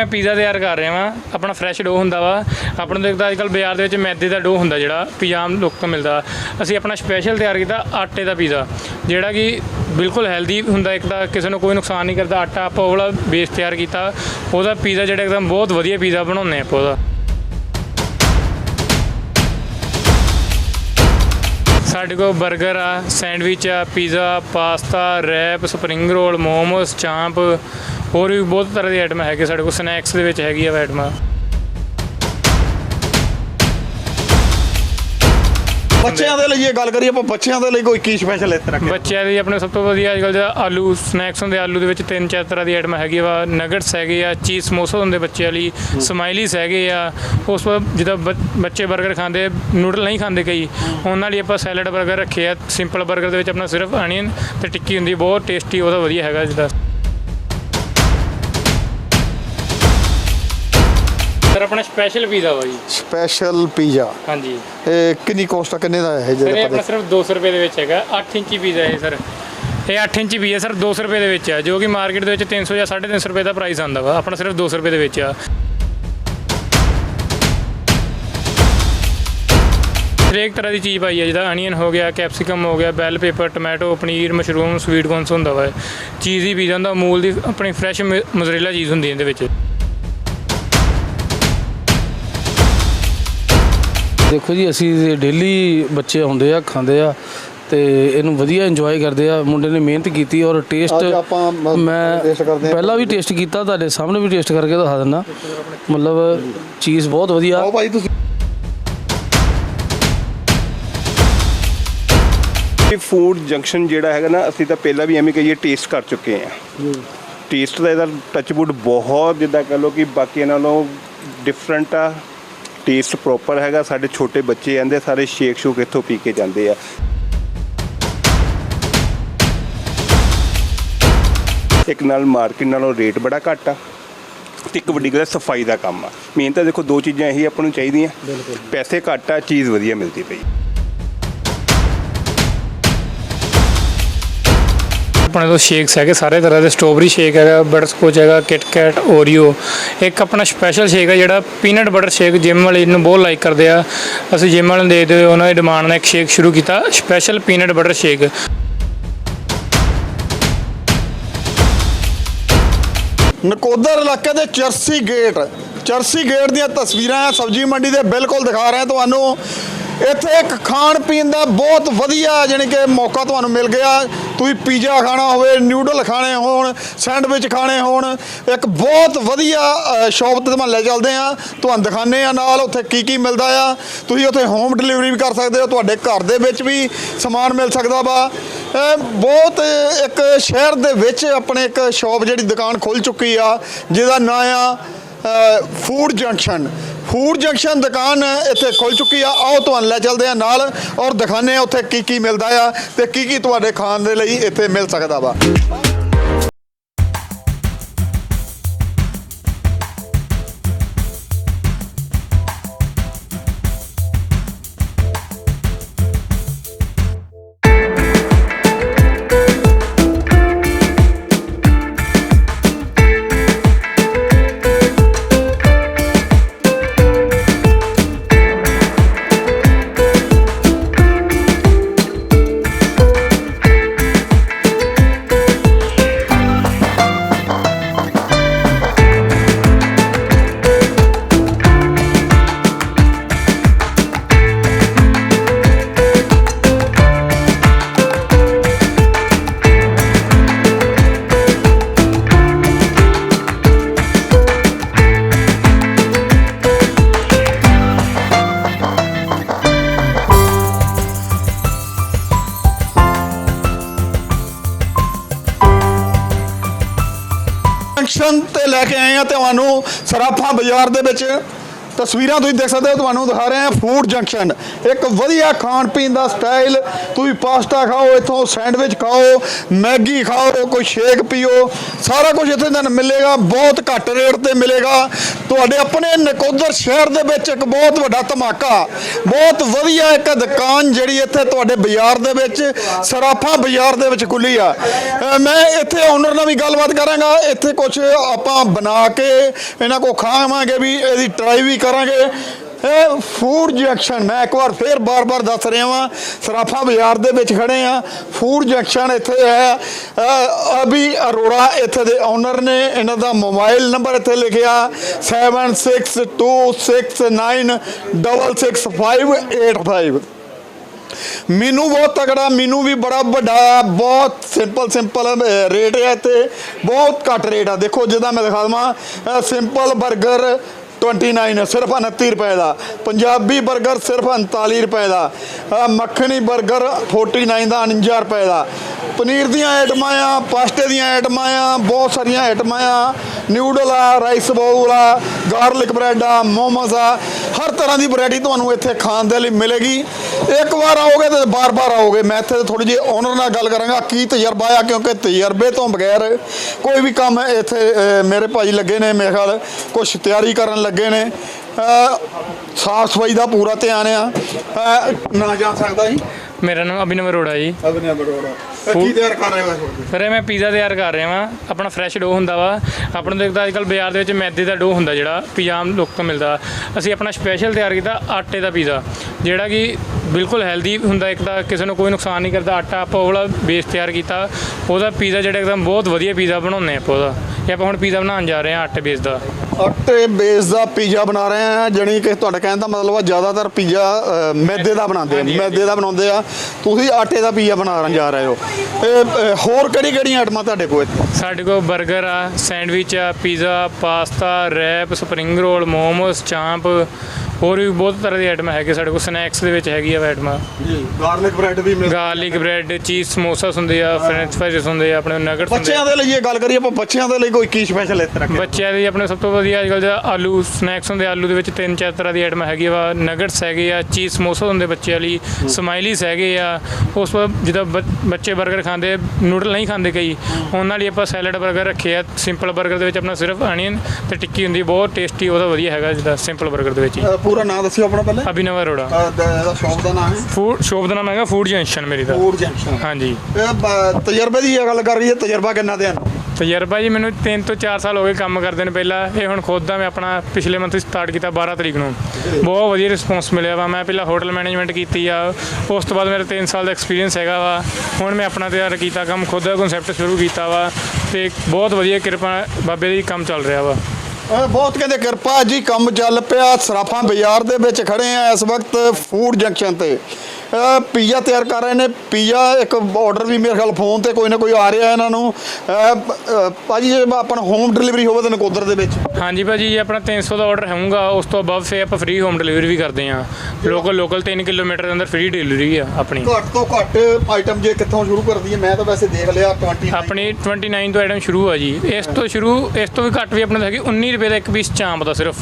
ਮੈਂ ਪੀਜ਼ਾ ਤਿਆਰ ਕਰ ਰਿਹਾ ਵਾਂ, ਆਪਣਾ ਫਰੈਸ਼ ਡੋ ਹੁੰਦਾ ਵਾ। ਆਪਣੇ ਤੋਂ ਇੱਕ ਤਾਂ ਅੱਜਕੱਲ ਬਾਜ਼ਾਰ ਦੇ ਵਿੱਚ ਮੈਦੇ ਦਾ ਡੋ ਹੁੰਦਾ ਜਿਹੜਾ ਪੀਜ਼ਾਮ ਲੋਕ ਤੋਂ ਮਿਲਦਾ। ਅਸੀਂ ਆਪਣਾ ਸਪੈਸ਼ਲ ਤਿਆਰ ਕੀਤਾ ਆਟੇ ਦਾ ਪੀਜ਼ਾ, ਜਿਹੜਾ ਕਿ ਬਿਲਕੁਲ ਹੈਲਦੀ ਹੁੰਦਾ, ਇੱਕ ਤਾਂ ਕਿਸੇ ਨੂੰ ਕੋਈ ਨੁਕਸਾਨ ਨਹੀਂ ਕਰਦਾ। ਆਟਾ ਆਪਾਂ ਉਹ ਵਾਲਾ ਬੇਸ ਤਿਆਰ ਕੀਤਾ, ਉਹਦਾ ਪੀਜ਼ਾ ਜਿਹੜਾ ਇੱਕਦਮ ਬਹੁਤ ਵਧੀਆ ਪੀਜ਼ਾ ਬਣਾਉਂਦੇ ਆਪਾਂ ਉਹਦਾ। ਸਾਡੇ ਕੋਲ 버ਗਰ ਆ, ਸੈਂਡਵਿਚ ਆ, pizza, pasta, wrap, spring roll, momos, chaap ਹੋਰ ਵੀ ਬਹੁਤ ਤਰ੍ਹਾਂ ਦੀ ਆਈਟਮਾਂ ਹੈਗੇ ਸਾਡੇ ਕੋਲ ਸਨੈਕਸ ਦੇ ਵਿੱਚ ਹੈਗੀ ਆ ਆਈਟਮਾਂ ਬੱਚਿਆਂ ਦੇ ਲਈ ਇਹ ਗੱਲ ਕਰੀਏ ਆਪਾਂ ਬੱਚਿਆਂ ਦੇ ਲਈ ਕੋਈ ਕੀ ਸਪੈਸ਼ਲ ਇਸ ਤਰ੍ਹਾਂ? ਬੱਚਿਆਂ ਲਈ ਆਪਣੇ ਸਭ ਤੋਂ ਵਧੀਆ ਅੱਜ ਕੱਲ੍ਹ ਜਿਹੜਾ ਆਲੂ ਸਨੈਕਸ ਹੁੰਦੇ ਆਲੂ ਦੇ ਵਿੱਚ ਤਿੰਨ ਚਾਰ ਤਰ੍ਹਾਂ ਦੀ ਆਈਟਮ ਹੈਗੀ ਵਾ ਨਗਟਸ ਹੈਗੇ ਆ ਚੀਜ਼ ਸਮੋਸਾ ਹੁੰਦੇ ਬੱਚਿਆਂ ਲਈ ਸਮਾਈਲੀਸ ਹੈਗੇ ਆ ਉਸ ਤੋਂ ਜਿਹਦਾ ਬੱਚੇ 버ਗਰ ਖਾਂਦੇ ਨੂਡਲ ਨਹੀਂ ਖਾਂਦੇ ਕਈ ਉਹਨਾਂ ਲਈ ਆਪਾਂ ਸੈਲਡ 버ਗਰ ਰੱਖੇ ਆ ਸਿੰਪਲ 버ਗਰ ਦੇ ਵਿੱਚ ਆਪਣਾ ਸਿਰਫ ਅਨੀਅਨ ਤੇ ਟਿੱਕੀ ਹੁੰਦੀ ਬਹੁਤ ਟੇਸਟੀ ਉਹਦਾ ਵਧੀਆ ਹੈਗਾ ਜਿਹਦਾ ਸਰ ਆਪਣਾ ਸਪੈਸ਼ਲ ਪੀਜ਼ਾ ਵਾ ਜੀ। ਸਪੈਸ਼ਲ ਪੀਜ਼ਾ ਹਾਂਜੀ। ਇਹ ਕਿੰਨੀ ਕੋਸਟ ਆ ਕਿੰਨੇ ਦਾ ਹੈ ਸਰ ਇਹ ਜਿਹੜਾ ਸਿਰਫ 200 ਰੁਪਏ ਦੇ ਵਿੱਚ ਹੈਗਾ। 8 ਇੰਚੀ ਪੀਜ਼ਾ ਹੈ ਸਰ। ਇਹ 8 ਇੰਚੀ ਪੀਜ਼ਾ ਸਰ 200 ਰੁਪਏ ਦੇ ਵਿੱਚ ਆ ਜੋ ਕਿ ਮਾਰਕੀਟ ਦੇ ਵਿੱਚ 300 ਜਾਂ 350 ਰੁਪਏ ਦਾ ਪ੍ਰਾਈਸ ਆਉਂਦਾ ਵਾ। ਆਪਣਾ ਸਿਰਫ 200 ਰੁਪਏ ਦੇ ਵਿੱਚ ਆ। ਹਰੇਕ ਤਰ੍ਹਾਂ ਦੀ ਚੀਜ਼ ਪਾਈ ਹੈ ਜਿੱਦਾਂ ਅਨੀਅਨ ਹੋ ਗਿਆ ਕੈਪਸਿਕਮ ਹੋ ਗਿਆ bell pepper tomato paneer mushroom sweet corns ਹੁੰਦਾ ਵਾ। ਚੀਜ਼ ਹੀ ਪੀਜ਼ਾ ਹੁੰਦਾ ਅਮੂਲ ਦੀ ਆਪਣੀ ਫਰੈਸ਼ ਮੋਜ਼ਰੇਲਾ ਚੀਜ਼ ਹੁੰਦੀ ਹੈ ਇਹਦੇ ਵਿੱਚ। ਦੇਖੋ ਜੀ ਅਸੀਂ ਡੇਲੀ ਬੱਚੇ ਆਉਂਦੇ ਆ ਖਾਂਦੇ ਆ ਤੇ ਇਹਨੂੰ ਵਧੀਆ ਇੰਜੋਏ ਕਰਦੇ ਆ। ਮੁੰਡੇ ਨੇ ਮਿਹਨਤ ਕੀਤੀ ਔਰ ਟੇਸਟ ਅੱਜ ਆਪਾਂ ਮ- ਮੈਂ taste ਕਰਦੇ ਹਾਂ। ਪਹਿਲਾਂ ਵੀ ਟੇਸਟ ਕੀਤਾ ਤੁਹਾਡੇ ਸਾਹਮਣੇ ਵੀ ਟੇਸਟ ਕਰਕੇ ਦਿਖਾ ਦਿੰਦਾ। ਮਤਲਬ ਚੀਜ਼ ਬਹੁਤ ਵਧੀਆ। ਆਓ ਭਾਈ ਤੁਸੀਂ ਇਹ ਫੂਡ ਜੰਕਸ਼ਨ ਜਿਹੜਾ ਹੈਗਾ ਨਾ ਅਸੀਂ ਤਾਂ ਪਹਿਲਾਂ ਵੀ ਐਵੇਂ ਕਹੀਏ ਟੇਸਟ ਕਰ ਚੁੱਕੇ ਆ। ਟੇਸਟ ਦਾ ਇਹਦਾ ਟੱਚਵੁੱਡ ਬਹੁਤ ਜਿੱਦਾਂ ਕਹ ਲਓ ਕਿ ਬਾਕੀਆਂ ਨਾਲੋਂ ਡਿਫਰੈਂਟ ਆ। ਟੇਸਟ ਪ੍ਰੋਪਰ ਹੈਗਾ ਸਾਡੇ ਛੋਟੇ ਬੱਚੇ ਆਂਦੇ ਸਾਰੇ ਸ਼ੇਕ ਸ਼ੂਕ ਇੱਥੋਂ ਪੀ ਕੇ ਜਾਂਦੇ ਆ। ਇੱਕ ਨਾਲ ਮਾਰਕੀਟ ਨਾਲੋਂ ਰੇਟ ਬੜਾ ਘੱਟ ਆ ਤੇ ਇੱਕ ਵੱਡੀ ਗੱਲ ਸਫ਼ਾਈ ਦਾ ਕੰਮ ਆ। ਮੇਨ ਤਾਂ ਦੇਖੋ ਦੋ ਚੀਜ਼ਾਂ ਇਹੀ ਆਪਾਂ ਨੂੰ ਚਾਹੀਦੀਆਂ। ਪੈਸੇ ਘੱਟ ਆ ਚੀਜ਼ ਵਧੀਆ ਮਿਲਦੀ ਪਈ। ਆਪਣੇ ਕੋਲ ਸ਼ੇਕਸ ਹੈਗੇ, ਸਾਰੇ ਤਰ੍ਹਾਂ ਦੇ ਸਟ੍ਰਾਬੇਰੀ ਸ਼ੇਕ ਹੈਗਾ ਬਟਰਸਕੋਚ ਹੈਗਾ ਕਿਟਕੈਟ ਓਰੀਓ ਇੱਕ ਆਪਣਾ ਸਪੈਸ਼ਲ ਸ਼ੇਕ ਹੈ ਜਿਹੜਾ ਪੀਨਟ ਬਟਰ ਸ਼ੇਕ ਜਿਮ ਵਾਲੇ ਇਹਨੂੰ ਬਹੁਤ ਲਾਈਕ ਕਰਦੇ ਆ। ਅਸੀਂ ਜਿਮ ਵਾਲਿਆਂ ਨੂੰ ਦੇ ਦਿਓ, ਉਹਨਾਂ ਦੀ ਡਿਮਾਂਡ ਨਾਲ ਇੱਕ ਸ਼ੇਕ ਸ਼ੁਰੂ ਕੀਤਾ special peanut butter shake Nakodar ਇਲਾਕੇ ਦੇ ਚਰਸੀ ਗੇਟ ਚਰਸੀ ਗੇਟ ਦੀਆਂ ਤਸਵੀਰਾਂ ਸਬਜ਼ੀ ਮੰਡੀ ਦੇ ਬਿਲਕੁਲ ਦਿਖਾ ਰਹੇ ਤੁਹਾਨੂੰ। ਇੱਥੇ ਇੱਕ ਖਾਣ ਪੀਣ ਦਾ ਬਹੁਤ ਵਧੀਆ ਜਾਣੀ ਕਿ ਮੌਕਾ ਤੁਹਾਨੂੰ ਮਿਲ ਗਿਆ। ਤੁਸੀਂ ਪੀਜ਼ਾ ਖਾਣਾ ਹੋਵੇ ਨਿਊਡਲ ਖਾਣੇ ਹੋਣ, ਸੈਂਡਵਿਚ ਖਾਣੇ ਹੋਣ, ਇੱਕ ਬਹੁਤ ਵਧੀਆ ਸ਼ਾਪ ਤੇ ਤੁਹਾਨੂੰ ਲੈ ਚੱਲਦੇ ਆ ਤੁਹਾਨੂੰ ਦਿਖਾਣੇ ਆ ਨਾਲ ਉੱਥੇ ਕੀ ਕੀ ਮਿਲਦਾ ਆ। ਤੁਸੀਂ ਉੱਥੇ ਹੋਮ ਡਿਲੀਵਰੀ ਵੀ ਕਰ ਸਕਦੇ ਹੋ, ਤੁਹਾਡੇ ਘਰ ਦੇ ਵਿੱਚ ਵੀ ਸਮਾਨ ਮਿਲ ਸਕਦਾ ਵਾ। ਬਹੁਤ ਇੱਕ ਸ਼ਹਿਰ ਦੇ ਵਿੱਚ ਆਪਣੇ ਇੱਕ ਸ਼ਾਪ ਜਿਹੜੀ ਦੁਕਾਨ ਖੁੱਲ ਚੁੱਕੀ ਆ, ਜਿਹਦਾ ਨਾਂ ਆ ਫੂਡ ਜੰਕਸ਼ਨ ਫੂਡ ਜੰਕਸ਼ਨ ਦੁਕਾਨ ਇੱਥੇ ਖੁੱਲ ਚੁੱਕੀ ਆ। ਆਓ ਤੁਹਾਨੂੰ ਲੈ ਚੱਲਦੇ ਆ ਨਾਲ ਔਰ ਦਿਖਾਣੇ ਆ ਉੱਥੇ ਕੀ ਕੀ ਮਿਲਦਾ ਆ ਤੇ ਕੀ ਕੀ ਤੁਹਾਡੇ ਖਾਣ ਦੇ ਲਈ ਇੱਥੇ ਮਿਲ ਸਕਦਾ ਵਾ। ਜੰਕਸ਼ਨ ਤੇ ਲੈ ਕੇ ਆਏ ਆ ਤੁਹਾਨੂੰ ਸਰਾਫਾ ਬਾਜ਼ਾਰ ਦੇ ਵਿੱਚ ਤਸਵੀਰਾਂ ਤੁਸੀਂ ਦੇਖ ਸਕਦੇ ਹੋ, ਤੁਹਾਨੂੰ ਦਿਖਾ ਰਹੇ ਹਾਂ ਫੂਡ ਜੰਕਸ਼ਨ ਇੱਕ ਵਧੀਆ ਖਾਣ ਪੀਣ ਦਾ ਸਟਾਈਲ ਤੁਸੀਂ ਪਾਸਤਾ ਖਾਓ, ਇੱਥੋਂ ਸੈਂਡਵਿਚ ਖਾਓ, ਮੈਗੀ ਖਾਓ, ਕੋਈ ਸ਼ੇਕ ਪੀਓ, ਸਾਰਾ ਕੁਝ ਇੱਥੇ ਤੁਹਾਨੂੰ ਮਿਲੇਗਾ, ਬਹੁਤ ਘੱਟ ਰੇਟ ਤੇ ਮਿਲੇਗਾ। ਤੁਹਾਡੇ ਆਪਣੇ ਨਕੋਦਰ ਸ਼ਹਿਰ ਦੇ ਵਿੱਚ ਇੱਕ ਬਹੁਤ ਵੱਡਾ ਧਮਾਕਾ, ਬਹੁਤ ਵਧੀਆ ਇੱਕ ਦੁਕਾਨ ਜਿਹੜੀ ਇੱਥੇ ਤੁਹਾਡੇ ਬਾਜ਼ਾਰ ਦੇ ਵਿੱਚ, ਸਰਾਫਾ ਬਾਜ਼ਾਰ ਦੇ ਵਿੱਚ ਖੁੱਲੀ ਆ। ਮੈਂ ਇੱਥੇ ਓਨਰ ਨਾਲ ਵੀ ਗੱਲਬਾਤ ਕਰਾਂਗਾ, ਇੱਥੇ ਕੁਝ ਆਪਾਂ ਬਣਾ ਕੇ ਇਹਨਾਂ ਕੋ ਖਾਵਾਂਗੇ ਵੀ, ਇਹਦੀ ਟਰਾਈ ਵੀ ਕਰਾਂਗੇ। ਇਹ ਫੂਡ ਜੰਕਸ਼ਨ ਮੈਂ ਇੱਕ ਵਾਰ ਫੇਰ ਬਾਰ-ਬਾਰ ਦੱਸ ਰਿਹਾ ਵਾਂ, ਸਰਾਫਾ ਬਾਜ਼ਾਰ ਦੇ ਵਿੱਚ ਖੜੇ ਆ। ਫੂਡ ਜੰਕਸ਼ਨ ਇੱਥੇ ਹੈ। ਅਭੀ ਅਰੋੜਾ ਇੱਥੇ ਦੇ ਓਨਰ ਨੇ, ਇਹਨਾਂ ਦਾ ਮੋਬਾਈਲ ਨੰਬਰ ਇੱਥੇ ਲਿਖਿਆ। 7626966585 ਮੈਨੂੰ ਬਹੁਤ ਤਗੜਾ ਮੈਨੂੰ ਵੀ ਬੜਾ ਵੱਡਾ, ਬਹੁਤ ਸਿੰਪਲ ਸਿੰਪਲ ਰੇਟ ਹੈ ਤੇ ਬਹੁਤ ਘੱਟ ਰੇਟ ਆ। ਦੇਖੋ, ਜਿੱਦਾਂ ਮੈਂ ਦਿਖਾ ਦਵਾਂ ਸਿੰਪਲ 버ਗਰ 29 ਸਿਰਫ 29 ਰੁਪਏ ਦਾ। ਪੰਜਾਬੀ 버ਗਰ ਸਿਰਫ 39 ਰੁਪਏ ਦਾ। ਅਹ ਮੱਖਣੀ 버ਗਰ 49 ਦਾ 49 ਰੁਪਏ ਦਾ। ਪਨੀਰ ਦੀਆਂ ਆਈਟਮਾਂ ਆ ਪਾਸਟੇ ਦੀਆਂ ਆਈਟਮਾਂ ਆ, ਬਹੁਤ ਸਾਰੀਆਂ ਆਈਟਮਾਂ ਆ। ਨਿਊਡਲ ਆ, ਰਾਈਸ ਬਾਉਲ ਆ, ਗਾਰਲਿਕ ਬ੍ਰੈਡ ਆ, ਮੋਮੋਸ ਆ। ਹਰ ਤਰ੍ਹਾਂ ਦੀ ਵੈਰਾਈਟੀ ਤੁਹਾਨੂੰ ਇੱਥੇ ਖਾਣ ਦੇ ਲਈ ਮਿਲੇਗੀ। ਇੱਕ ਵਾਰ ਆਓਗੇ ਤੇ ਬਾਰ-ਬਾਰ ਆਓਗੇ। ਮੈਂ ਇੱਥੇ ਥੋੜੀ ਜਿਹੀ ਓਨਰ ਨਾਲ ਗੱਲ ਕਰਾਂਗਾ ਕੀ ਤਜਰਬਾ ਆ ਕਿਉਂਕਿ ਤਜਰਬੇ ਤੋਂ ਬਗੈਰ ਕੋਈ ਵੀ ਕੰਮ ਇੱਥੇ ਅਹ, ਮੇਰੇ ਭਾਈ ਲੱਗੇ ਨੇ ਮੇਰੇ ਖਿਆਲ ਕੁਝ ਤਿਆਰੀ ਕਰਨ ਲੱਗੇ ਨੇ। ਸਾਫ਼ ਸਫ਼ਾਈ ਦਾ ਪੂਰਾ ਧਿਆਨ ਆ। ਨਾ ਜਾ ਸਕਦਾ ਜੀ। ਮੇਰਾ ਨਾਮ ਅਭਿਨਵ ਅਰੋੜਾ ਜੀ। ਅਬਨੇ ਬੜੋੜਾ ਕੀ ਤਿਆਰ ਕਰ ਰਹੇ ਹੋ ਫਿਰ ਮੈਂ ਪੀਜ਼ਾ ਤਿਆਰ ਕਰ ਰਿਹਾ ਵਾਂ। ਆਪਣਾ ਫਰੈਸ਼ ਡੋ ਹੁੰਦਾ ਵਾ। ਆਪਾਂ ਨੂੰ ਦੇਖਦਾ ਅੱਜਕੱਲ ਬਾਜ਼ਾਰ ਦੇ ਵਿੱਚ ਮੈਦੇ ਦਾ ਡੋ ਹੁੰਦਾ ਜਿਹੜਾ ਪੀਜ਼ਾ ਲੋਕਾਂ ਨੂੰ ਮਿਲਦਾ। ਅਸੀਂ ਆਪਣਾ ਸਪੈਸ਼ਲ ਤਿਆਰ ਕੀਤਾ ਆਟੇ ਦਾ ਪੀਜ਼ਾ ਜਿਹੜਾ ਕਿ ਬਿਲਕੁਲ ਹੈਲਦੀ ਹੁੰਦਾ। ਇੱਕ ਤਾਂ ਕਿਸੇ ਨੂੰ ਕੋਈ ਨੁਕਸਾਨ ਨਹੀਂ ਕਰਦਾ। ਆਟਾ ਆਪਾਂ ਉਹ ਵਾਲਾ ਬੇਸ ਤਿਆਰ ਕੀਤਾ। ਉਹਦਾ ਪੀਜ਼ਾ ਜਿਹੜਾ ਇੱਕਦਮ ਬਹੁਤ ਵਧੀਆ ਪੀਜ਼ਾ ਬਣਾਉਂਦੇ ਆਪਾਂ ਉਹਦਾ। ਇਹ ਆਪਾਂ ਹੁਣ ਪੀਜ਼ਾ ਬਣਾਉਣ ਜਾ ਰਹੇ ਹਾਂ ਆਟੇ ਬੇਸ ਦਾ। ਆਟੇ ਬੇਸ ਦਾ ਪੀਜ਼ਾ ਬਣਾ ਰਹੇ ਆ ਜਣੀ ਕਿ ਤੁਹਾਡਾ ਕਹਿਣ ਦਾ ਮਤਲਬ ਆ ਜ਼ਿਆਦਾਤਰ ਪੀਜ਼ਾ ਅ, ਮੈਦੇ ਦਾ ਬਣਾਉਂਦੇ ਆ ਮੈਦੇ ਦਾ ਬਣਾਉਂਦੇ ਆ। ਤੁਸੀਂ ਆਟੇ ਦਾ ਪੀਜ਼ਾ ਬਣਾਉਣ ਜਾ ਰਹੇ ਹੋ। ਇਹ ਅ, ਹੋਰ ਕਿਹੜੀ ਕਿਹੜੀਆਂ ਆਈਟਮਾਂ ਤੁਹਾਡੇ ਕੋਲ ਇੱਥੇ? ਸਾਡੇ ਕੋਲ 버ਗਰ ਆ ਸੈਂਡਵਿਚ ਆ pizza pasta wrap spring roll momos chaap ਹੋਰ ਵੀ ਬਹੁਤ ਤਰ੍ਹਾਂ ਦੀ ਆਈਟਮ ਹੈਗੇ ਸਾਡੇ ਕੋਲ ਸਨੈਕਸ ਦੇ ਵਿੱਚ ਹੈਗੀ ਆ ਆਈਟਮਾਂ ਜੀ ਗਾਰਲਿਕ ਬ੍ਰੈਡ ਵੀ ਮਿਲਦਾ ਗਾਰਲਿਕ ਬ੍ਰੈਡ ਚੀਜ਼ ਸਮੋਸਾਸ ਹੁੰਦੇ ਆ ਫਰੈਂਚ ਫਰਾਈਜ ਹੁੰਦੇ ਆ ਆਪਣੇ ਨਗਟਸ ਹੁੰਦੇ ਬੱਚਿਆਂ ਦੇ ਲਈ ਇਹ ਗੱਲ ਕਰੀਏ ਆਪਾਂ ਬੱਚਿਆਂ ਦੇ ਲਈ ਕੋਈ ਕੀ ਸਪੈਸ਼ਲ ਇਸ ਤਰ੍ਹਾਂ ਬੱਚਿਆਂ ਦੇ ਆਪਣੇ ਸਭ ਤੋਂ ਵਧੀਆ ਅੱਜ ਅੱਜਕੱਲ ਜਿਹੜਾ ਆਲੂ ਸਨੈਕਸ ਹੁੰਦੇ ਆਲੂ ਦੇ ਵਿੱਚ ਤਿੰਨ ਚਾਰ ਤਰ੍ਹਾਂ ਦੀ ਆਈਟਮ ਹੈਗੀ ਆ ਨਗਟਸ ਹੈਗੇ ਆ ਚੀਜ਼ ਸਮੋਸਾ ਹੁੰਦੇ ਬੱਚਿਆਂ ਲਈ ਸਮਾਈਲੀਸ ਹੈਗੇ ਆ। ਉਸ ਤੋਂ ਜਿਹਦਾ ਬੱਚੇ 버ਗਰ ਖਾਂਦੇ ਨੂਡਲ ਨਹੀਂ ਖਾਂਦੇ ਕਈ ਉਹਨਾਂ ਲਈ ਆਪਾਂ ਸੈਲਡ 버ਗਰ ਰੱਖੇ ਆ ਸਿੰਪਲ 버ਗਰ ਦੇ ਵਿੱਚ ਆਪਣਾ ਸਿਰਫ ਆਨੀਅਨ ਤੇ ਟਿੱਕੀ ਹੁੰਦੀ ਬਹੁਤ ਟੇਸਟੀ ਉਹਦਾ ਵਧੀਆ ਹੈਗਾ ਜਿਹਦਾ ਸਿੰਪਲ 버ਗਰ ਦੇ ਵਿੱਚ ਪੂਰਾ ਨਾਮ ਦੱਸਿਓ ਆਪਣਾ ਪਹਿਲੇ। ਅਭਿਨਵ ਅਰੋੜਾ। ਅ, ਦ- ਇਹਦਾ ਸ਼ੌਪ ਦਾ ਨਾਮ ਹੈ। ਫੂਡ ਸ਼ੋਪ ਦਾ ਨਾਮ ਹੈਗਾ ਫੂਡ ਜੰਕਸ਼ਨ ਮੇਰੀ ਦਾ। Food junction. ਹਾਂਜੀ। ਇਹ ਬ- ਤਜਰਬੇ ਦੀ ਇਹ ਗੱਲ ਕਰ ਰਹੀ ਹੈ ਤਜਰਬਾ ਕਿੰਨਾ ਦੇ ਹਨ ਤਜਰਬਾ ਜੀ ਮੈਨੂੰ 3 ਤੋਂ 4 ਸਾਲ ਹੋ ਗਏ ਕੰਮ ਕਰਦੇ ਨੇ ਪਹਿਲਾਂ। ਇਹ ਹੁਣ ਖੁਦ ਦਾ ਮੈਂ ਆਪਣਾ ਪਿਛਲੇ ਮੰਥ ਸਟਾਰਟ ਕੀਤਾ 12 ਤਰੀਕ ਨੂੰ। ਬਹੁਤ ਵਧੀਆ ਰਿਸਪੌਂਸ ਮਿਲਿਆ ਵਾ। ਮੈਂ ਪਹਿਲਾਂ ਹੋਟਲ ਮੈਨੇਜਮੈਂਟ ਕੀਤੀ ਆ। ਉਸ ਤੋਂ ਬਾਅਦ ਮੇਰਾ 3 ਸਾਲ ਦਾ ਐਕਸਪੀਰੀਅੰਸ ਹੈਗਾ ਵਾ। ਹੁਣ ਮੈਂ ਆਪਣਾ ਤਿਆਰ ਕੀਤਾ ਕੰਮ। ਖੁਦ ਦਾ ਕਨਸੈਪਟ ਸ਼ੁਰੂ ਕੀਤਾ ਵਾ। ਤੇ ਬਹੁਤ ਵਧੀਆ ਕਿਰਪਾ ਬਾਬੇ ਦੀ ਕੰਮ ਚੱਲ ਰਿਹਾ ਵਾ। ਬਹੁਤ ਕਹਿੰਦੇ ਕਿਰਪਾ ਜੀ, ਕੰਮ ਚੱਲ ਪਿਆ, ਸਰਾਫਾਂ ਬਾਜ਼ਾਰ ਦੇ ਵਿੱਚ ਖੜੇ ਆ ਇਸ ਵਕਤ, ਫੂਡ ਜੰਕਸ਼ਨ ਤੇ। ਪੀਜ਼ਾ ਤਿਆਰ ਕਰ ਰਹੇ ਨੇ। ਪੀਜ਼ਾ ਇੱਕ ਆਰਡਰ ਵੀ ਮੇਰੇ ਖਿਆਲ ਫੋਨ ਤੇ ਕੋਈ ਨਾ ਕੋਈ ਆ ਰਿਹਾ ਇਹਨਾਂ ਨੂੰ। ਭਾਜੀ ਜੇ ਆਪਣਾ ਹੋਮ ਡਿਲੀਵਰੀ ਹੋਵੇ ਤਾਂ ਨਕੋਦਰ ਦੇ ਵਿੱਚ। ਹਾਂਜੀ ਭਾਜੀ ਜੇ ਆਪਣਾ 300 ਦਾ ਆਰਡਰ ਹੋਊਗਾ ਉਸ ਤੋਂ ਅਬਵ ਫੇ ਆਪਾਂ ਫ੍ਰੀ ਹੋਮ ਡਿਲੀਵਰੀ ਵੀ ਕਰਦੇ ਆ ਲੋਕਲ ਲੋਕਲ 3 ਕਿਲੋਮੀਟਰ ਦੇ ਅੰਦਰ ਫ੍ਰੀ ਡਿਲੀਵਰੀ ਆ ਆਪਣੀ। ਘੱਟ ਤੋਂ ਘੱਟ ਆਈਟਮ ਜੇ ਕਿੱਥੋਂ ਸ਼ੁਰੂ ਕਰਦੀ ਹੈ ਮੈਂ ਤਾਂ ਵੈਸੇ ਦੇਖ ਲਿਆ 29 ਆਪਣੀ 29 ਤੋਂ ਆਈਟਮ ਸ਼ੁਰੂ ਆ ਜੀ। ਇਸ ਤੋਂ ਸ਼ੁਰੂ ਇਸ ਤੋਂ ਵੀ ਘੱਟ ਵੀ ਆਪਣੇ ਹੈਗੀ 19 ਰੁਪਏ ਦਾ ਇੱਕ ਪੀਸ ਚਾਂਪ ਦਾ ਸਿਰਫ।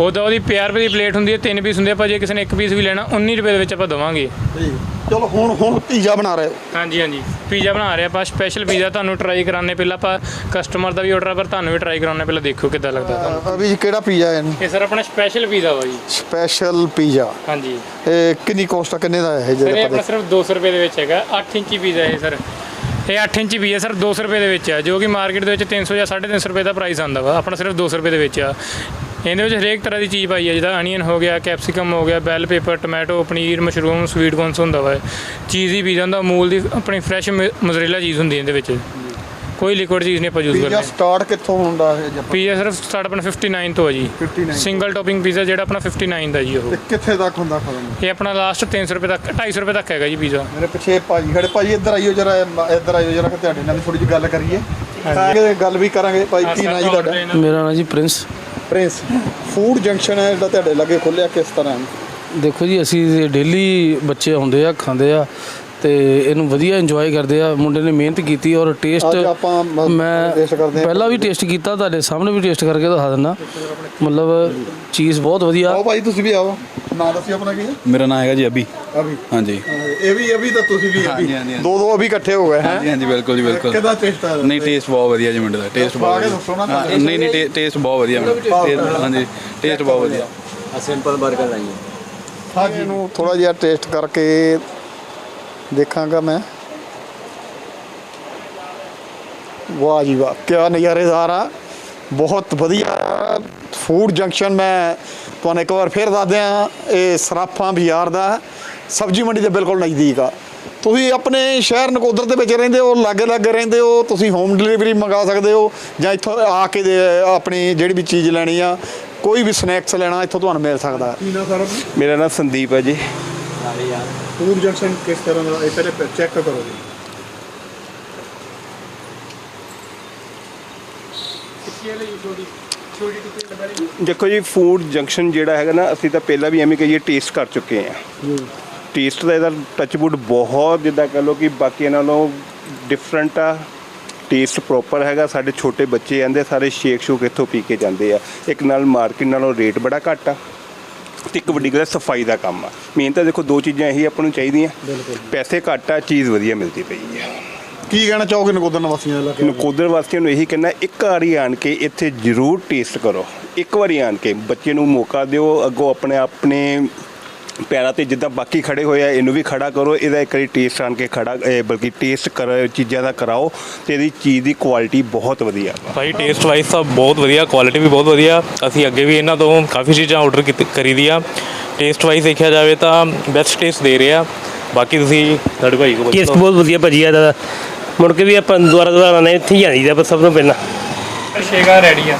ਉਹਦਾ ਉਹਦੀ 50 ਰੁਪਏ ਦੀ ਪਲੇਟ ਹੁੰਦੀ ਹੈ ਤਿੰਨ ਪੀਸ ਹੁੰਦੇ ਆ ਆਪਾਂ ਜੇ ਕਿਸੇ ਨੇ ਇੱਕ ਪੀਸ ਵੀ ਲੈਣਾ 19 ਰੁਪਏ ਦੇ ਵਿੱਚ ਆਪਾਂ ਦਵਾਂਗੇ। ਜੀ। ਚਲੋ ਹੁਣ ਹੁਣ ਪੀਜ਼ਾ ਬਣਾ ਰਹੇ ਹੋ। ਹਾਂਜੀ ਹਾਂਜੀ। ਪੀਜ਼ਾ ਬਣਾ ਰਹੇ ਆਪਾਂ ਸਪੈਸ਼ਲ ਪੀਜ਼ਾ ਤੁਹਾਨੂੰ ਟਰਾਈ ਕਰਾਣੇ ਪਹਿਲਾਂ ਆਪਾਂ ਕਸਟਮਰ ਦਾ ਵੀ ਆਰਡਰ ਪਰ ਤੁਹਾਨੂੰ ਵੀ ਟਰਾਈ ਕਰਾਉਣੇ ਪਹਿਲਾਂ ਦੇਖੋ ਕਿੱਦਾਂ ਲੱਗਦਾ ਤੁਹਾਨੂੰ। ਅ, ਵੀ ਕਿਹੜਾ ਪੀਜ਼ਾ ਹੈ ਇਹ ਸਰ ਆਪਣਾ ਸਪੈਸ਼ਲ ਪੀਜ਼ਾ ਵਾ ਜੀ। Special pizza. ਹਾਂਜੀ। ਇਹ ਕਿੰਨੀ ਕੋਸਟ ਆ ਕਿੰਨੇ ਦਾ ਹੈ ਇਹ ਸਰ ਇਹ ਜਿਹੜਾ ਆਪਣਾ ਸਿਰਫ 200 ਰੁਪਏ ਦੇ ਵਿੱਚ ਹੈਗਾ। 8 ਇੰਚੀ ਪੀਜ਼ਾ ਇਹ ਸਰ। ਇਹ 8 ਇੰਚੀ ਪੀਜ਼ਾ ਸਰ 200 ਰੁਪਏ ਦੇ ਵਿੱਚ ਹੈ ਜੋ ਕਿ ਮਾਰਕੀਟ ਦੇ ਵਿੱਚ 300 ਜਾਂ 350 ਰੁਪਏ ਦਾ ਪ੍ਰਾਈਸ ਆਉਂਦਾ ਵਾ। ਆਪਣਾ ਸਿਰਫ 200 ਰੁਪਏ ਦੇ ਵਿੱਚ ਆ। ਇਹਦੇ ਵਿੱਚ ਹਰੇਕ ਤਰ੍ਹਾਂ ਦੀ ਚੀਜ਼ ਪਾਈ ਹੈ ਜਿੱਦਾਂ ਅਨੀਅਨ ਹੋ ਗਿਆ ਕੈਪਸਿਕਮ ਹੋ ਗਿਆ bell pepper tomato paneer mushroom sweet corns ਹੁੰਦਾ ਵਾ। ਚੀਜ਼ ਹੀ ਪੀਜ਼ਾ ਹੁੰਦਾ ਅਮੂਲ ਦੀ ਆਪਣੀ ਫਰੈਸ਼ ਮੋਜ਼ਰੇਲਾ ਚੀਜ਼ ਹੁੰਦੀ ਹੈ ਇਹਦੇ ਵਿੱਚ। ਕੋਈ ਲਿਕੁਇਡ ਚੀਜ਼ ਨਹੀਂ ਆਪਾਂ ਯੂਜ਼ ਪੀਜ਼ਾ ਕਰਦੇ। ਸਟਾਰਟ ਕਿੱਥੋਂ ਹੁੰਦਾ ਹੈ ਜੱਪਾ ਪੀਜ਼ਾ ਸਿਰਫ ਸਟਾਰਟ ਆਪਣਾ 59 ਤੋਂ ਹੈ ਜੀ। 59 ਸਿੰਗਲ ਟੌਪਿੰਗ ਪੀਜ਼ਾ ਜਿਹੜਾ ਆਪਣਾ 59 ਦਾ ਜੀ ਉਹ। ਤੇ ਕਿੱਥੇ ਤੱਕ ਹੁੰਦਾ ਖਤਮ ਇਹ ਆਪਣਾ ਲਾਸਟ 300 ਰੁਪਏ ਤੱਕ 250 ਰੁਪਏ ਤੱਕ ਹੈਗਾ ਜੀ ਪੀਜ਼ਾ ਮੇਰੇ ਪਿੱਛੇ ਭਾਜੀ ਖੜੇ ਭਾਜੀ ਇੱਧਰ ਆਈਓ ਜਰਾ ਇੱਧਰ ਆਈਓ ਜਰਾ ਤੁਹਾਡੇ ਨਾਲ ਥੋੜੀ ਜਿਹੀ ਗੱਲ ਕਰੀਏ। ਤਾਂ ਕਿ ਗੱਲ ਵੀ ਕਰਾਂਗੇ ਭਾਈ ਕੀ ਨਾਂ ਜੀ ਤੁਹਾਡਾ? ਮੇਰਾ ਨਾਂ ਜੀ ਪ੍ਰਿੰਸ। ਪ੍ਰਿੰਸ ਫੂਡ ਜੰਕਸ਼ਨ ਹੈ ਜਿਹੜਾ ਤੁਹਾਡੇ ਲਾਗੇ ਖੁੱਲਿਆ ਕਿਸ ਤਰ੍ਹਾਂ ਦੇਖੋ ਜੀ, ਅਸੀਂ ਡੇਲੀ ਬੱਚੇ ਆਉਂਦੇ ਆ, ਖਾਂਦੇ ਆ ਤੇ ਇਹਨੂੰ ਵਧੀਆ ਇੰਜੋਏ ਕਰਦੇ ਆ। ਮੁੰਡੇ ਨੇ ਮਿਹਨਤ ਕੀਤੀ ਔਰ ਟੇਸਟ ਅੱਜ ਆਪਾਂ ਮ-। ਪਹਿਲਾਂ ਵੀ ਟੇਸਟ ਕੀਤਾ ਤੁਹਾਡੇ ਸਾਹਮਣੇ ਵੀ ਟੇਸਟ ਕਰਕੇ ਦਿਖਾ ਦਿੰਦਾ। ਮਤਲਬ ਚੀਜ਼ ਬਹੁਤ ਵਧੀਆ। ਆਓ ਭਾਈ ਤੁਸੀਂ ਵੀ ਆਓ। ਨਾਂ ਦੱਸਿਓ ਆਪਣਾ ਕੀ ਹੈ? ਮੇਰਾ ਨਾਮ ਹੈਗਾ ਜੀ ਅਭੀ। ਅਭੀ। ਹਾਂਜੀ। ਇਹ ਵੀ ਅਭੀ ਤਾਂ ਤੁਸੀਂ ਵੀ ਅਭੀ। ਦੋ ਦੋ ਅਭੀ ਇਕੱਠੇ ਹੋ ਗਏ ਹੈ? ਹਾਂਜੀ ਹਾਂਜੀ ਬਿਲਕੁਲ ਜੀ ਬਿਲਕੁਲ। ਕਿਹਦਾ ਟੇਸਟ ਆ ਨਹੀਂ ਟੇਸਟ ਬਹੁਤ ਵਧੀਆ ਜੀ ਮੁੰਡੇ ਦਾ। ਟੇਸਟ ਬਹੁਤ ਨਾ ਨਹੀਂ ਨਹੀਂ ਟੇਸਟ ਬਹੁਤ ਵਧੀਆ ਹਾਂਜੀ ਟੇਸਟ ਬਹੁਤ ਵਧੀਆ। ਸਿੰਪਲ 버ਗਰ ਲਾਈਏ ਹਾਂਜੀ। ਇਹਨੂੰ ਥੋੜਾ ਜਿਹਾ ਟੇਸਟ ਕਰਕੇ ਦੇਖਾਂਗਾ ਮੈਂ। ਵਾਹ ਜੀ ਵਾਹ ਕੀ ਨਜ਼ਾਰੇਦਾਰ ਆ। ਬਹੁਤ ਵਧੀਆ ਫੂਡ ਜੰਕਸ਼ਨ ਮੈਂ ਤੁਹਾਨੂੰ ਇੱਕ ਵਾਰ ਫੇਰ ਦੱਸ ਦਿਆਂ ਇਹ ਸਰਾਫਾਂ ਬਾਜ਼ਾਰ ਦਾ ਸਬਜ਼ੀ ਮੰਡੀ ਦੇ ਬਿਲਕੁਲ ਨਜ਼ਦੀਕ ਆ। ਤੁਸੀਂ ਆਪਣੇ ਸ਼ਹਿਰ ਨਕੋਦਰ ਦੇ ਵਿੱਚ ਰਹਿੰਦੇ ਹੋ ਲਾਗੇ ਲਾਗੇ ਰਹਿੰਦੇ ਹੋ ਤੁਸੀਂ ਹੋਮ ਡਿਲੀਵਰੀ ਮੰਗਾ ਸਕਦੇ ਹੋ ਜਾਂ ਇੱਥੋਂ ਆ ਕੇ ਦੇ ਆਪਣੀ ਜਿਹੜੀ ਵੀ ਚੀਜ਼ ਲੈਣੀ ਆ ਕੋਈ ਵੀ ਸਨੈਕਸ ਲੈਣਾ ਇੱਥੋਂ ਤੁਹਾਨੂੰ ਮਿਲ ਸਕਦਾ। ਮੇਰਾ ਨਾਮ ਸੰਦੀਪ ਹੈ ਜੀ। ਫੂਡ ਜੰਕਸ਼ਨ ਕਿਸ ਤਰ੍ਹਾਂ ਦਾ ਇਹ ਪਹਿਲੇ ਚੈੱਕ ਕਰੋ ਜੀ। ਦੇਖੋ ਜੀ ਫੂਡ ਜੰਕਸ਼ਨ ਜਿਹੜਾ ਹੈਗਾ ਨਾ ਅਸੀਂ ਤਾਂ ਪਹਿਲਾਂ ਵੀ ਐਵੇਂ ਕਹੀਏ ਟੇਸਟ ਕਰ ਚੁੱਕੇ ਹਾਂ। ਟੇਸਟ ਦਾ ਇਹਦਾ ਟੱਚਵੁੱਡ ਬਹੁਤ ਜਿੱਦਾਂ ਕਹ ਲਓ ਕਿ ਬਾਕੀਆਂ ਨਾਲੋਂ ਡਿਫਰੈਂਟ ਆ। ਟੇਸਟ ਪ੍ਰੋਪਰ ਹੈਗਾ ਸਾਡੇ ਛੋਟੇ ਬੱਚੇ ਆਂਦੇ ਸਾਰੇ ਸ਼ੇਕ ਸ਼ੂਕ ਇੱਥੋਂ ਪੀ ਕੇ ਜਾਂਦੇ ਆ। ਇੱਕ ਨਾਲ ਮਾਰਕੀਟ ਨਾਲੋਂ ਰੇਟ ਬੜਾ ਘੱਟ ਆ। ਤੇ ਇੱਕ ਵੱਡੀ ਗੱਲ ਸਫ਼ਾਈ ਦਾ ਕੰਮ ਆ। ਮੇਨ ਤਾਂ ਦੇਖੋ ਦੋ ਚੀਜ਼ਾਂ ਇਹੀ ਆਪਾਂ ਨੂੰ ਚਾਹੀਦੀਆਂ। ਪੈਸੇ ਘੱਟ ਆ ਚੀਜ਼ ਵਧੀਆ ਮਿਲਦੀ ਪਈ ਆ। ਕੀ ਕਹਿਣਾ ਚਾਹੋਗੇ ਨਕੋਦਰ ਨਿਵਾਸੀਆਂ ਦਾ ਇਲਾਕੇ ਨਕੋਦਰ ਵਾਸੀਆਂ ਨੂੰ ਇਹੀ ਕਹਿਣਾ ਇੱਕ ਵਾਰੀ ਆਣ ਕੇ ਇੱਥੇ ਜ਼ਰੂਰ ਟੇਸਟ ਕਰੋ। ਇੱਕ ਵਾਰੀ ਆਣ ਕੇ ਬੱਚੇ ਨੂੰ ਮੌਕਾ ਦਿਓ ਅੱਗੋਂ ਆਪਣੇ ਆਪਣੇ ਪੈਰਾਂ ਤੇ ਜਿੱਦਾਂ ਬਾਕੀ ਖੜੇ ਹੋਏ ਆ ਇਹਨੂੰ ਵੀ ਖੜਾ ਕਰੋ ਇਹਦਾ ਇੱਕ ਵਾਰੀ ਟੇਸਟ ਆਣ ਕੇ ਖੜਾ ਇਹ ਬਲਕਿ ਟੇਸਟ ਕਰ ਚੀਜ਼ਾਂ ਦਾ ਕਰਾਓ ਤੇ ਇਹਦੀ ਚੀਜ਼ ਦੀ ਕੁਆਲਿਟੀ ਬਹੁਤ ਵਧੀਆ ਭਾਈ ਟੇਸਟ ਵਾਈਜ਼ ਤਾਂ ਬਹੁਤ ਵਧੀਆ ਕੁਆਲਿਟੀ ਵੀ ਬਹੁਤ ਵਧੀਆ। ਅਸੀਂ ਅੱਗੇ ਵੀ ਇਹਨਾਂ ਤੋਂ ਕਾਫੀ ਚੀਜ਼ਾਂ ਆਰਡਰ ਕਰੀ ਦੀਆਂ ਟੇਸਟ ਵਾਈਜ਼ ਦੇਖਿਆ ਜਾਵੇ ਤਾਂ ਬੈਸਟ ਟੇਸਟ ਦੇ ਰਹੇ ਆ। ਬਾਕੀ ਤੁਸੀਂ ਸਾਡੇ ਭਾਈ ਕੋ ਟੇਸਟ ਬਹੁਤ ਵਧੀਆ ਭਾਜੀ ਇਹਦਾ। ਦਾ ਮੁੜ ਕੇ ਵੀ ਆਪਾਂ ਦੁਬਾਰਾ ਦੁਬਾਰਾ ਆਉਂਦੇ ਇੱਥੇ ਹੀ ਆਈਦਾ ਪਰ ਸਭ ਤੋਂ ਪਹਿਲਾਂ। ਆ ਰੈਡੀ ਆ।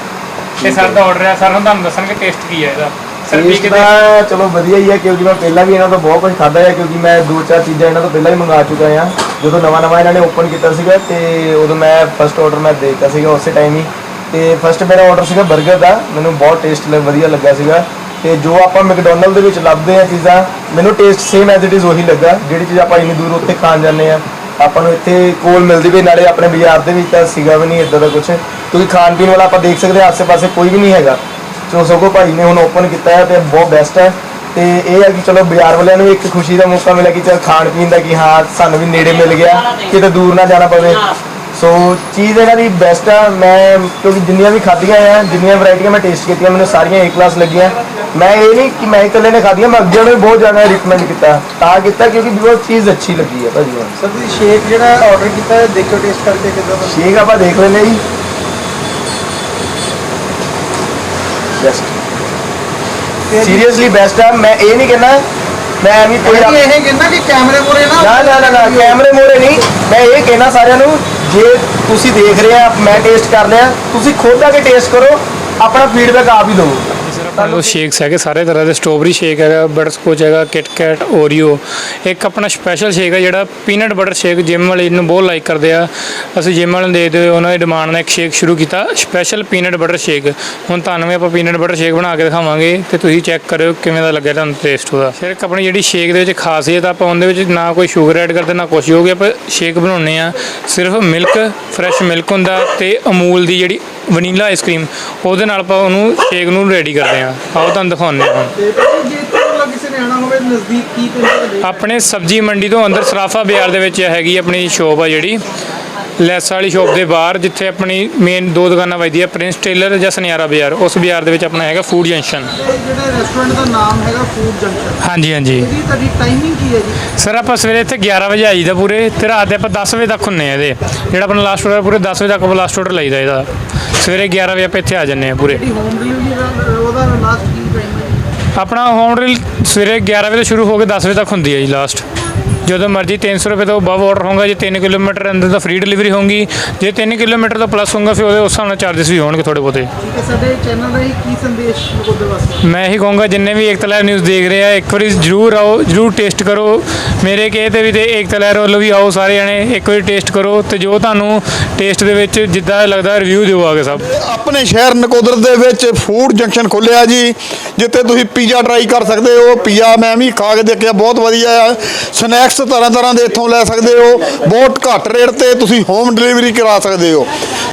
ਇਹ ਸਰ ਦਾ ਆਰਡਰ ਆ। ਸਰ ਨੂੰ ਤੁਹਾਨੂੰ ਦੱਸਣਗੇ ਟੇਸਟ ਕੀ ਹੈ ਇਹਦਾ। ਟੇਸਟ ਤਾਂ ਚਲੋ ਵਧੀਆ ਹੀ ਹੈ ਕਿਉਂਕਿ ਮੈਂ ਪਹਿਲਾਂ ਵੀ ਇਹਨਾਂ ਤੋਂ ਬਹੁਤ ਕੁਝ ਖਾਦਾ ਹੈ ਕਿਉਂਕਿ ਮੈਂ ਦੋ ਚਾਰ ਚੀਜ਼ਾਂ ਇਹਨਾਂ ਤੋਂ ਪਹਿਲਾਂ ਹੀ ਮੰਗਾ ਚੁੱਕਾ ਹਾਂ। ਜਦੋਂ ਨਵਾਂ ਨਵਾਂ ਇਹਨਾਂ ਨੇ ਓਪਨ ਕੀਤਾ ਸੀਗਾ ਤੇ ਉਦੋਂ ਮੈਂ ਫਸਟ ਆਰਡਰ ਮੈਂ ਦੇ ਦਿੱਤਾ ਸੀਗਾ ਉਸੇ ਟਾਈਮ ਹੀ। ਤੇ ਫਸਟ ਮੇਰਾ ਆਰਡਰ ਸੀਗਾ 버ਗਰ ਦਾ ਮੈਨੂੰ ਬਹੁਤ ਟੇਸਟ ਵਧੀਆ ਲੱਗਾ ਸੀਗਾ। ਤੇ ਜੋ ਆਪਾਂ ਮੈਕਡੋਨਲਡ ਦੇ ਵਿੱਚ ਲੱਭਦੇ ਆ ਚੀਜ਼ਾਂ ਮੈਨੂੰ taste same as it is ਉਹੀ ਲੱਗਾ। ਜਿਹੜੀ ਚੀਜ਼ ਆਪਾਂ ਇੰਨੀ ਦੂਰ ਉੱਥੇ ਖਾਣ ਜਾਂਦੇ ਆ ਆਪਾਂ ਨੂੰ ਇੱਥੇ ਕੋਲ ਮਿਲਦੀ ਵੀ ਨਾਲੇ ਆਪਣੇ ਬਾਜ਼ਾਰ ਦੇ ਵਿੱਚ ਤਾਂ ਸੀਗਾ ਵੀ ਨਹੀਂ ਇਦਾਂ ਦਾ ਕੁਝ ਕਿਉਂਕਿ ਖਾਣ ਪੀਣ ਵਾਲਾ ਆਪਾਂ ਦੇਖ ਸਕਦੇ ਹਾਂ ਆਸੇ-ਪਾਸੇ ਕੋਈ ਵੀ ਨਹੀਂ ਹੈਗਾ। ਸੋ ਸਗੋਂ ਭਾਈ ਨੇ ਹੁਣ ਓਪਨ ਕੀਤਾ ਹੈ ਤੇ ਬਹੁਤ ਬੈਸਟ ਹੈ। ਤੇ ਇਹ ਹੈ ਕਿ ਚਲੋ ਬਾਜ਼ਾਰ ਵਾਲਿਆਂ ਨੂੰ ਵੀ ਇੱਕ ਖੁਸ਼ੀ ਦਾ ਮੌਕਾ ਮਿਲਿਆ ਕਿ ਚਲ ਖਾਣ ਪੀਣ ਦਾ ਕਿ ਹਾਂ ਸਾਨੂੰ ਵੀ ਨੇੜੇ ਮਿਲ ਗਿਆ ਕਿਤੇ ਦੂਰ ਨਾ ਜਾਣਾ ਪਵੇ। ਸੋ ਚੀਜ਼ ਇਹਨਾਂ ਦੀ ਬੈਸਟ ਆ। ਮੈਂ ਕਿਉਂਕਿ ਜਿੰਨੀਆਂ ਵੀ ਖਾਧੀਆਂ ਆ ਜਿੰਨੀਆਂ ਵੈਰਾਈਟੀਆਂ ਮੈਂ ਟੇਸਟ ਕੀਤੀਆਂ ਮੈਨੂੰ ਸਾਰੀਆਂ ਏ ਕਲਾਸ ਲੱਗੀਆਂ। ਮੈਂ ਇਹ ਨਹੀਂ ਕਿ ਮੈਂ ਇਕੱਲੇ ਨੇ ਖਾਧੀਆਂ ਮੈਂ ਅੱਗੇ ਨੂੰ ਵੀ ਬਹੁਤ ਜ਼ਿਆਦਾ ਰਿਕਮੈਂਡ ਕੀਤਾ। ਤਾਂ ਕੀਤਾ ਕਿਉਂਕਿ ਬਹੁਤ ਚੀਜ਼ ਅੱਛੀ ਲੱਗੀ ਹੈ ਭਾਜੀ। ਸਰ ਤੁਸੀਂ ਸ਼ੇਕ ਜਿਹੜਾ ਆਰਡਰ ਕੀਤਾ ਦੇਖੋ ਟੇਸਟ ਕਰਕੇ ਕਿਦਾਂ ਸ਼ੇਕ ਆਪਾਂ ਦੇਖ ਲੈਂਦੇ ਜੀ। ਬੈਸਟ ਸੀਰੀਅਸਲੀ ਬੈਸਟ ਆ। ਮੈਂ ਇਹ ਨਹੀਂ ਕਹਿੰਦਾ ਮੈਂ ਐਵੇਂ ਕੋਈ ਇਹ ਕਹਿੰਦਾ ਕਿ ਕੈਮਰੇ ਮੂਰੇ ਨਾ ਨਾ ਨਾ ਨਾ ਨਾ ਕੈਮਰੇ ਮੋਰੇ ਨਹੀਂ। ਮੈਂ ਇਹ ਕਹਿਣਾ ਸਾਰਿਆਂ ਨੂੰ ਜੇ ਤੁਸੀਂ ਦੇਖ ਰਹੇ ਆ ਮੈਂ ਟੇਸਟ ਕਰ ਲਿਆ ਤੁਸੀਂ ਖੁਦ ਆ ਕੇ ਟੇਸਟ ਕਰੋ ਆਪਣਾ ਫੀਡਬੈਕ ਆਪ ਹੀ ਦਿਓ। ਆਪਣੇ ਕੋਲ ਸ਼ੇਕਸ ਹੈਗੇ ਸਾਰੇ ਤਰ੍ਹਾਂ ਦੇ ਸਟ੍ਰਾਬੇਰੀ ਸ਼ੇਕ ਹੈਗਾ ਬਟਰਸਕੋਚ ਹੈਗਾ ਕਿਟਕੈਟ ਓਰੀਓ ਇੱਕ ਆਪਣਾ ਸਪੈਸ਼ਲ ਸ਼ੇਕ ਹੈ ਜਿਹੜਾ ਪੀਨਟ ਬਟਰ ਸ਼ੇਕ ਜਿਮ ਵਾਲੇ ਇਹਨੂੰ ਬਹੁਤ ਲਾਈਕ ਕਰਦੇ ਆ। ਅਸੀਂ ਜਿਮ ਵਾਲਿਆਂ ਦੇ ਦੇ ਉਹਨਾਂ ਦੀ ਡਿਮਾਂਡ ਨਾਲ ਇੱਕ ਸ਼ੇਕ ਸ਼ੁਰੂ ਕੀਤਾ ਸਪੈਸ਼ਲ ਪੀਨਟ ਬਟਰ ਸ਼ੇਕ ਹੁਣ ਤੁਹਾਨੂੰ ਵੀ ਆਪਾਂ ਪੀਨਟ ਬਟਰ ਸ਼ੇਕ ਬਣਾ ਕੇ ਦਿਖਾਵਾਂਗੇ ਤੇ ਤੁਸੀਂ ਚੈੱਕ ਕਰਿਓ ਕਿਵੇਂ ਦਾ ਲੱਗਿਆ ਤੁਹਾਨੂੰ ਟੇਸਟ ਉਹਦਾ। ਫਿਰ ਇੱਕ ਆਪਣੀ ਜਿਹੜੀ ਸ਼ੇਕ ਦੇ ਵਿੱਚ ਖਾਸੀਅਤ ਆਪਾਂ ਉਹਦੇ ਵਿੱਚ ਨਾ ਕੋਈ ਸ਼ੂਗਰ ਐਡ ਕਰਦੇ ਨਾ ਕੁਛ ਹੋ ਗਿਆ ਆਪਾਂ ਸ਼ੇਕ ਬਣਾਉਨੇ ਆ ਸਿਰਫ ਮਿਲਕ ਫਰੈਸ਼ ਮਿਲਕ ਹੁੰਦਾ ਤੇ ਅਮੂਲ ਦੀ ਜਿਹੜੀ ਵਨੀਲਾ ਆਈਸਕ੍ਰੀਮ ਉਹਦੇ ਨਾਲ ਆਪਾਂ ਉਹਨੂੰ ਸ਼ੇਕ ਨੂੰ ਰੈਡੀ ਕਰਦੇ ਆ। ਆਓ ਤੁਹਾਨੂੰ ਦਿਖਾਉਂਦੇ ਹਾਂ ਹੁਣ। ਤੇ ਭਾਜੀ ਜੇ ਤੋਂ ਕਿਸੇ ਨੇ ਆਣਾ ਹੋਵੇ ਨਜ਼ਦੀਕ ਕੀ ਪਿੰਡ ਆਪਣੇ ਸਬਜ਼ੀ ਮੰਡੀ ਤੋਂ ਅੰਦਰ ਸਰਾਫਾ ਬਾਜ਼ਾਰ ਦੇ ਵਿੱਚ ਹੈਗੀ ਆਪਣੀ ਸ਼ੋਪ ਆ ਜਿਹੜੀ। ਲੈਸ ਵਾਲੀ ਸ਼ੋਪ ਦੇ ਬਾਹਰ ਜਿੱਥੇ ਆਪਣੀ ਮੇਨ ਦੋ ਦੁਕਾਨਾਂ ਵੱਜਦੀਆਂ ਪ੍ਰਿੰਸ ਟੇਲਰ ਜਾਂ ਸੁਨਿਆਰਾ ਬਾਜ਼ਾਰ ਉਸ ਬਾਜ਼ਾਰ ਦੇ ਵਿੱਚ ਆਪਣਾ ਹੈਗਾ ਫੂਡ ਜੰਕਸ਼ਨ ਜਿਹੜਾ ਰੈਸਟੋਰੈਂਟ ਦਾ ਨਾਮ ਹੈਗਾ ਫੂਡ ਜੰਕਸ਼ਨ ਹਾਂਜੀ ਹਾਂਜੀ। ਇਹਦੀ ਤੁਹਾਡੀ ਟਾਈਮਿੰਗ ਕੀ ਹੈ ਜੀ? ਸਰ ਆਪਾਂ ਸਵੇਰੇ ਇੱਥੇ 11 ਵਜੇ ਆਈਦਾ ਪੂਰੇ ਤੇ ਰਾਤ ਦੇ ਆਪਾਂ 10 ਵਜੇ ਤੱਕ ਹੁੰਨੇ ਆ ਇਹਦੇ। ਜਿਹੜਾ ਆਪਣਾ ਲਾਸਟ ਆਰਡਰ ਪੂਰੇ 10 ਵਜੇ ਤੱਕ ਆਪਾਂ ਲਾਸਟ ਆਰਡਰ ਲਈਦਾ ਇਹਦਾ। ਸਵੇਰੇ 11 ਵਜੇ ਆਪਾਂ ਇੱਥੇ ਆ ਜੰਨੇ ਆ ਪੂਰੇ। ਜਿਹੜੀ ਹੋਮ ਡਿਲੀਵਰੀ ਦਾ ਉਹਦਾ ਲਾਸਟ ਕੀ ਟਾਈਮ ਹੈ ਜੀ? ਆਪਣਾ ਹੋਮ ਡਿਲ ਸਵੇਰੇ 11 ਵਜੇ ਤੋਂ ਸ਼ੁਰੂ ਹੋ ਕੇ 10 ਵਜੇ ਤੱਕ ਹੁੰਦੀ ਹੈ ਜੀ ਲਾਸਟ ਜਦੋਂ ਮਰਜ਼ੀ 300 ਰੁਪਏ ਤੋਂ ਅਬਵ ਆਰਡਰ ਹੋਊਗਾ ਜੇ 3 ਕਿਲੋਮੀਟਰ ਅੰਦਰ ਦਾ ਫ੍ਰੀ ਡਿਲੀਵਰੀ ਹੋਊਗੀ। ਜੇ 3 ਕਿਲੋਮੀਟਰ ਤੋਂ ਪਲੱਸ ਹੋਊਗਾ ਫਿਰ ਉਹਦੇ ਉਸ ਹਿਸਾਬ ਨਾਲ ਚਾਰजेस ਵੀ ਹੋਣਗੇ ਥੋੜੇ ਬਹੁਤੇ। ਠੀਕ ਹੈ ਸਾਡੇ ਚੈਨਲ ਦਾ ਹੀ ਕੀ ਸੰਦੇਸ਼ ਨਕੋਦਰ ਵਾਸਤੇ? ਮੈਂ ਇਹੀ ਕਹੂੰਗਾ ਜਿੰਨੇ ਵੀ ਏਕਤਾ ਲਹਿਰ ਨਿਊਜ਼ ਦੇਖ ਰਹੇ ਆ ਇੱਕ ਵਾਰੀ ਜ਼ਰੂਰ ਆਓ ਜ਼ਰੂਰ ਟੇਸਟ ਕਰੋ। ਮੇਰੇ ਕਹੇ ਤੇ ਵੀ ਤੇ ਏਕਤਾ ਲਹਿਰ ਵੱਲੋਂ ਵੀ ਆਓ ਸਾਰੇ ਜਣੇ ਇੱਕ ਵਾਰੀ ਟੇਸਟ ਕਰੋ ਤੇ ਜੋ ਤੁਹਾਨੂੰ ਟੇਸਟ ਦੇ ਵਿੱਚ ਜਿੱਦਾਂ ਲੱਗਦਾ ਰਿਵਿਊ ਦਿਓ ਆਗੇ ਸਭ। ਆਪਣੇ ਸ਼ਹਿਰ ਨਕੋਦਰ ਦੇ ਵਿੱਚ ਫੂਡ ਜੰਕਸ਼ਨ ਖੁੱਲਿਆ ਜੀ ਜਿੱਥੇ ਤੁਸੀਂ ਪੀਜ਼ਾ ਟਰਾਈ ਕਰ ਸਕਦੇ ਹੋ। ਪੀਜ਼ਾ ਮੈਂ ਵੀ ਖਾ ਕੇ ਦੇਖਿਆ ਬਹੁਤ ਵਧੀਆ ਆ। ਸਨੈਕਸ ਤਰ੍ਹਾਂ ਤਰ੍ਹਾਂ ਦੇ ਇੱਥੋਂ ਲੈ ਸਕਦੇ ਹੋ। ਬਹੁਤ ਘੱਟ ਰੇਟ ਤੇ ਤੁਸੀਂ ਹੋਮ ਡਿਲੀਵਰੀ ਕਰਾ ਸਕਦੇ ਹੋ।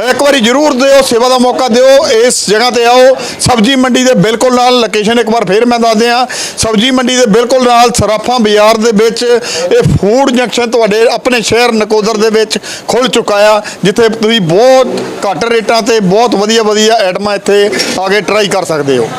ਇੱਕ ਵਾਰੀ ਜ਼ਰੂਰ ਦਿਓ, ਸੇਵਾ ਦਾ ਮੌਕਾ ਦਿਓ। ਇਸ ਜਗ੍ਹਾ ਤੇ ਆਓ। ਸਬਜ਼ੀ ਮੰਡੀ ਦੇ ਬਿਲਕੁਲ ਨਾਲ ਲੋਕੇਸ਼ਨ ਇੱਕ ਵਾਰ ਫੇਰ ਮੈਂ ਦੱਸ ਦਿਆਂ। ਸਬਜ਼ੀ ਮੰਡੀ ਦੇ ਬਿਲਕੁਲ ਨਾਲ ਸਰਾਫਾਂ ਬਾਜ਼ਾਰ ਦੇ ਵਿੱਚ ਇਹ ਫੂਡ ਜੰਕਸ਼ਨ ਤੁਹਾਡੇ ਆਪਣੇ ਸ਼ਹਿਰ ਨਕੋਦਰ ਦੇ ਵਿੱਚ ਖੁੱਲ ਚੁੱਕਾ ਆ, ਜਿੱਥੇ ਤੁਸੀਂ ਬਹੁਤ ਘੱਟ ਰੇਟਾਂ ਤੇ ਬਹੁਤ ਵਧੀਆ ਵਧੀਆ ਆਈਟਮਾਂ ਇੱਥੇ ਆ ਕੇ ਟਰਾਈ ਕਰ ਸਕਦੇ ਹੋ।